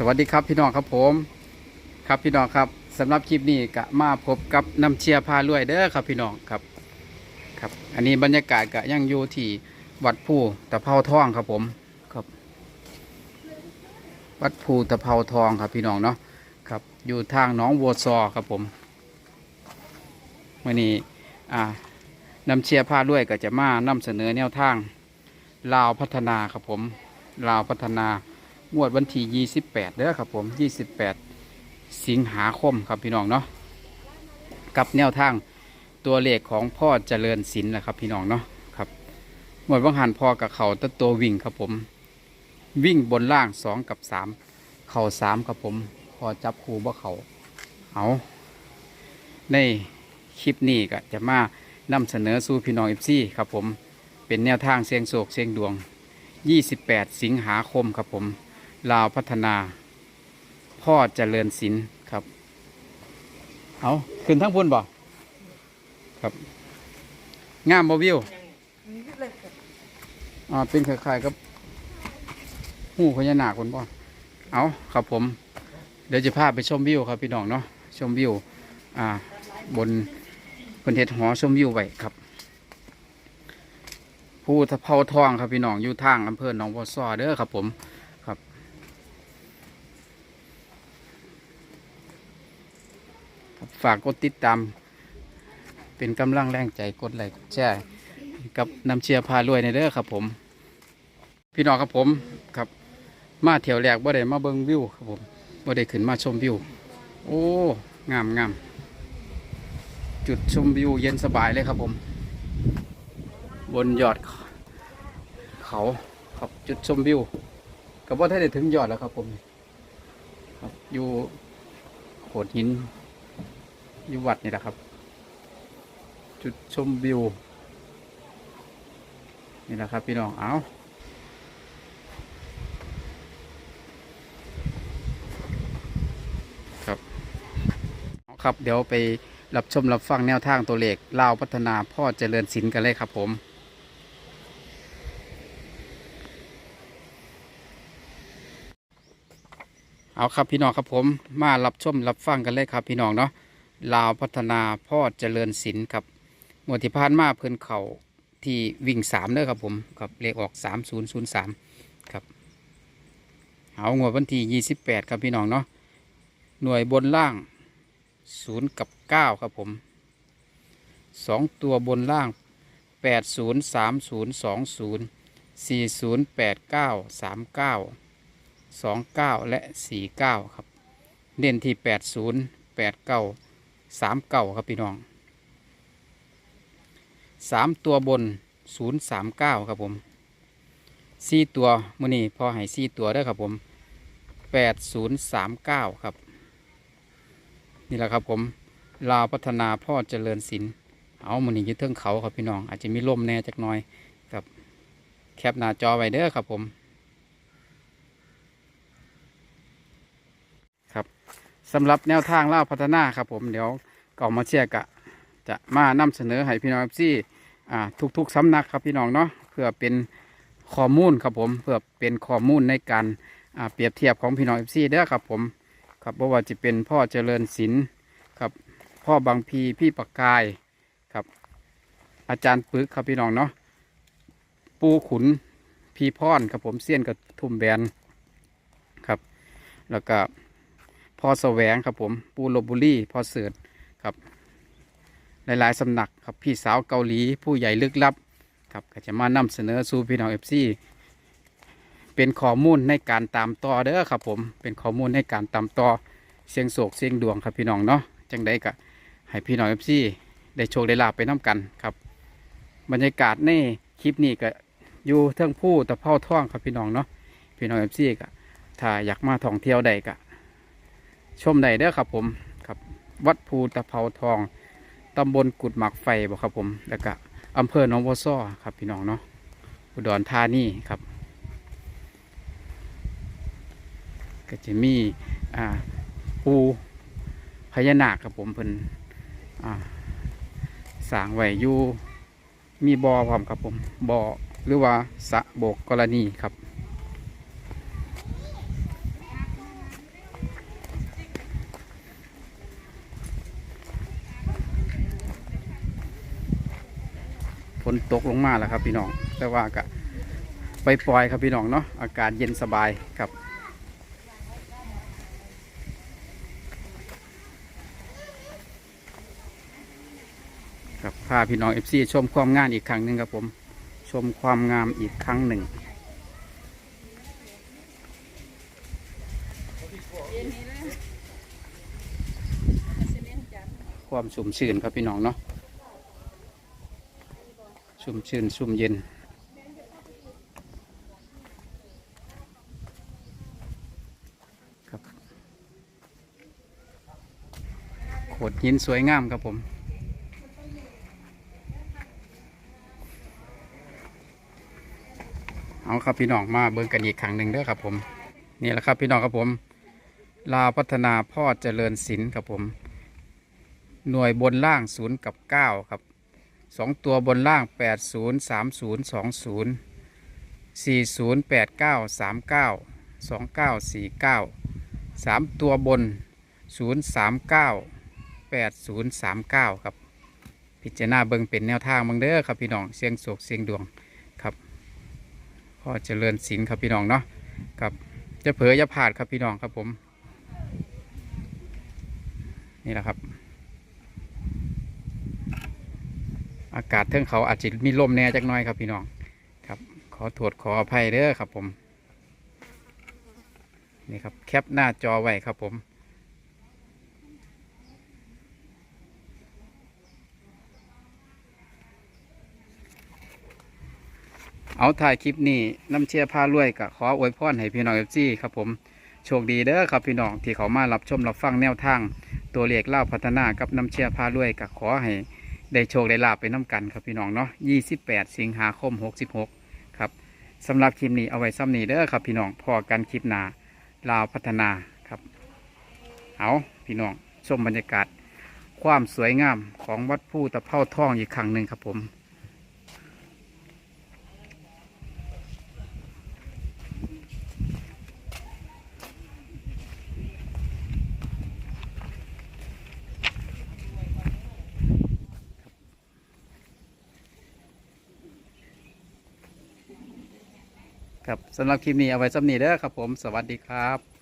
สวัสดีครับพี่น้องครับผมครับพี่น้องครับสำหรับคลิปนี้ก็มาพบกับน้ำเชียร์พารวยเด้อครับพี่น้องครับครับ อันนี้บรรยากาศก็ยังอยู่ที่วัดผู้ตะเภาทองครับผมครับ วัดภูตะเภาทองครับพี่น้องเนาะครับ อยู่ทางหนองวัวซอครับผมวันนี้อ่านำเชียร์พารวยก็จะมานำเสนอแนวทางลาวพัฒนาครับผมลาวพัฒนา งวดวันที่28เด้อครับผม28 สิงหาคมครับพี่น้องเนาะกับแนวทางตัวเลขของพ่อเจริญศิลป์นะครับพี่น้องเนาะครับหมวดวังหันพอกับเขาตะตัววิ่งครับผม วิ่งบนล่างสองกับสามเข่าสามครับผม พอจับคูบ่เขาเอาในคลิปนี้ก็จะมานำเสนอสู่พี่น้องเอฟซีครับผมเป็นแนวทางเสียงโศกเสียงดวง 28 สิงหาคมครับผม ลาวพัฒนา พ่อเจริญศิลป์ครับ เอาขึ้นทั้งพุ่นบ่ครับ งามบ่วิวอ่าเป็นคล้ายๆกับหูพญานาคคนบ่เอาครับผม เดี๋ยวจะพาไปชมวิวครับพี่น้องเนาะชมวิว อ่า บนบนเทศหอชมวิวไว้ครับภูทะเภาทองครับพี่น้องอยู่ทางอำเภอหนองบัวซอเด้อครับผม ครับ ครับ ฝากกดติดตาม เป็นกำลังแรงใจกดไลค์กดแชร์กับน้ำเชียร์พารวยในเด้อครับผม พี่น้องครับผมครับ มาเที่ยวแรกบ่ได้มาเบิ่งวิวครับผมบ่ได้ขึ้นมาชมวิว โอ้งามงามจุดชมวิวเย็นสบายเลยครับผม บนยอด เขาครับจุดชมวิวกับว่าถ้าได้ถึงยอดแล้วครับผมครับอยู่โขดหิน อยู่วัดนี่แหละครับ จุดชมวิว นี่แหละครับ พี่น้อง เอาครับ เดี๋ยวไปรับชมรับฟังแนวทางตัวเลขลาวพัฒนาพ่อเจริญศิลป์กันเลยครับผมเอาครับพี่น้องครับผมมารับชมรับฟังกันเลยครับพี่น้องเนาะ ลาวพัฒนาพ่อเจริญศิลป์ครับหมวดที่พานมาเพิ่นเข่าที่วิ่งสามเด้อครับผมครับเลขออกสามศูนย์ศูนย์สามครับเอางวดวันที่ยี่สิบแปดครับพี่น้องเนาะหน่วยบนล่างศูนย์กับเก้าครับผมสองตัวบนล่างแปดศูนย์สามศูนย์สองศูนย์สี่ศูนย์แปดเก้าสามเก้าสองเก้าและสี่เก้าครับ เน้นที่แปดศูนย์แปดเก้า สามเก้าครับพี่น้องสามตัวบนศูนย์สามเก้าครับผมสี่ตัวมือนี้พอให้สี่ตัวได้ครับผมแปดศูนย์สามเก้าครับ นี่แหละครับผมลาวพัฒนาพ่อเจริญศิลป์เอามันนี่ยึดเทิงเขาครับพี่น้อง อาจจะมีลมแน่จักหน่อยครับแคปหน้าจอไว้เด้อครับผมครับ สำหรับแนวทางล่าพัฒนาครับผมเดี๋ยวก่อนมาเชียร์กะ จะมานำเสนอให้พี่น้องซี่ทุกๆสำนักครับพี่น้องเนาะเพื่อเป็นข้อมูลครับผมเพื่อเป็นข้อมูลในการเปรียบเทียบของพี่น้องเอฟซีเด้อครับผมครับบ่ว่าจะเป็นพ่อเจริญศิลป์ครับพ่อบางพีพี่ปากกายครับ อาจารย์ปึกครับพี่น้องเนาะปูขุนพีพรครับผมเสี้ยนกับทุ่มแบนครับ แล้วก็ พอแสวงครับผมปูโลบุรีพอเสือครับหลายๆสำนักครับพี่สาวเกาหลีผู้ใหญ่ลึกลับครับก็จะมานำเสนอสู่พี่น้องเอฟซีเป็นข้อมูลในการตามต่อเด้อครับผมเป็นข้อมูลในการตามต่อเสียงโศกเสียงดวงครับพี่น้องเนาะจังได้กะให้พี่น้องเอฟซีได้โชคได้ลาบไปน้กันครับ บรรยากาศในคลิปนี้ก็อยู่เทิงผู้ตะเภาท่องครับพี่น้องเนาะพี่น้องเอฟซีก็ถ้าอยากมาท่องเที่ยวใดก็ ชมได้เด้อครับผมครับ วัดภูตะเภาทองตำบลกุดหมักไฟบ่ครับผม แล้วก็อำเภอหนองบัวซ้อครับพี่น้องเนาะอุดรธานีครับ ก็จะมีอ่าปูพญานาคครับผมเพิ่นอ่าสางไว้อยู่มีบอ่อพร้อมครับผมบอ่อหรือว่าสะโบกกรณีครับ นตกลงมาแล้วครับพี่น้อง แต่ว่าก็ไปปล่อยๆครับพี่น้องเนาะ อากาศเย็นสบายครับครับพาพี่น้องเอฟซีชมความงามอีกครั้งหนึ่งครับผม ชมความงามอีกครั้งหนึ่งความชุ่มชื่นครับพี่น้องเนาะ ชุ่มชื่นชุ่มเย็น ครับโขดหินสวยงามครับผมเอาครับพี่น้องมาเบิ่งกันอีกครั้งหนึ่งเด้อครับผมนี่แหละครับพี่น้องครับผม ลาพัฒนาพ่อเจริญศิลป์ครับผม หน่วยบนล่างศูนย์กับเก้าครับ สองตัวบนล่างแปดศูนย์สามศูนย์สองศูนย์สี่ศูนย์แปดเก้าสามเก้าสองเก้าสี่เก้าสามตัวบนศูนย์สามเก้าแปดศูนย์สามเก้าครับ พิจารณาเบิ่งเป็นแนวทางเบิ่งเด้อครับพี่น้องเสียงโศกเสียงดวงครับพ่อเจริญศิลครับพี่น้องเนาะครับจะเผยจะผ่าดครับพี่น้องครับผม นี่แหละครับ อากาศเทิงเขาอาจจะมีลมแน่จักน้อยครับพี่น้องครับ ขอโทษขออภัยเด้อครับผมนี่ครับแคปหน้าจอไว้ครับผมเอาถ่ายคลิปนี้น้ำเชียร์พารวยกับขออวยพรให้พี่น้องเอฟซีครับผมโชคดีเด้อครับพี่น้องที่เขามารับชมรับฟังแนวทาง ตัวเลขเล่าพัฒนากับน้ำเชียร์พารวยกับขอให้ ได้โชคได้ลาบไปน้ำกันครับพี่น้องเนาะ28สิงหาคม66ครับสำหรับคลิปนี้เอาไว้ซ้ำนี้เด้อครับพี่น้องพอกันคลิปหน้าลาวพัฒนาครับเอาพี่น้องชมบรรยากาศ ความสวยงามของวัดผู้ตะเภาทองอีกครั้งหนึ่งครับผม ครับสำหรับคลิปนี้เอาไว้ซ้ำนี้เด้อครับผม สวัสดีครับ